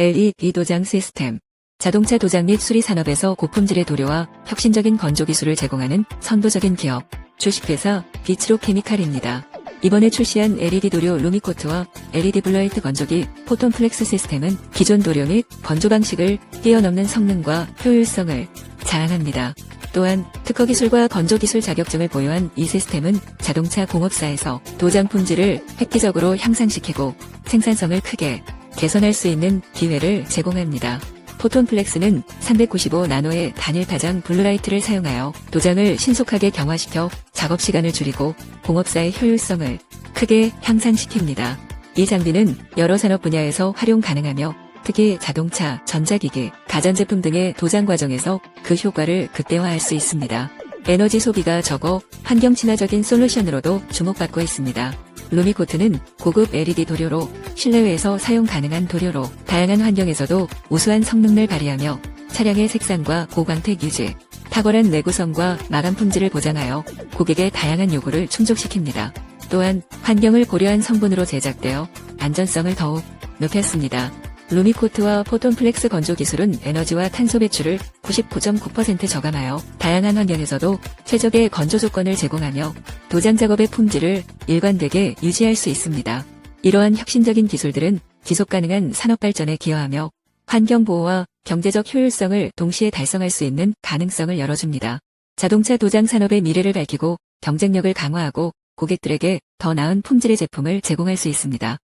LED 도장 시스템. 자동차 도장 및 수리 산업에서 고품질의 도료와 혁신적인 건조 기술을 제공하는 선도적인 기업. 주식회사 비츠로 케미칼입니다. 이번에 출시한 LED 도료 루미코트와 LED 블러이트 건조기 포톤 플렉스 시스템은 기존 도료 및 건조 방식을 뛰어넘는 성능과 효율성을 자랑합니다. 또한 특허 기술과 건조 기술 자격증을 보유한 이 시스템은 자동차 공업사에서 도장 품질을 획기적으로 향상시키고 생산성을 크게 개선할 수 있는 기회를 제공합니다. 포톤플렉스는 395 나노의 단일 파장 블루라이트를 사용하여 도장을 신속하게 경화시켜 작업 시간을 줄이고 공업사의 효율성을 크게 향상시킵니다. 이 장비는 여러 산업 분야에서 활용 가능하며 특히 자동차, 전자기기, 가전제품 등의 도장 과정에서 그 효과를 극대화할 수 있습니다. 에너지 소비가 적어 환경 친화적인 솔루션으로도 주목받고 있습니다. 루미코트는 고급 LED 도료로 실내외에서 사용 가능한 도료로 다양한 환경에서도 우수한 성능을 발휘하며 차량의 색상과 고광택 유지, 탁월한 내구성과 마감 품질을 보장하여 고객의 다양한 요구를 충족시킵니다. 또한 환경을 고려한 성분으로 제작되어 안전성을 더욱 높였습니다. 루미코트와 포톤플렉스 건조 기술은 에너지와 탄소 배출을 99.9% 저감하여 다양한 환경에서도 최적의 건조 조건을 제공하며 도장 작업의 품질을 일관되게 유지할 수 있습니다. 이러한 혁신적인 기술들은 지속 가능한 산업 발전에 기여하며 환경 보호와 경제적 효율성을 동시에 달성할 수 있는 가능성을 열어줍니다. 자동차 도장 산업의 미래를 밝히고 경쟁력을 강화하고 고객들에게 더 나은 품질의 제품을 제공할 수 있습니다.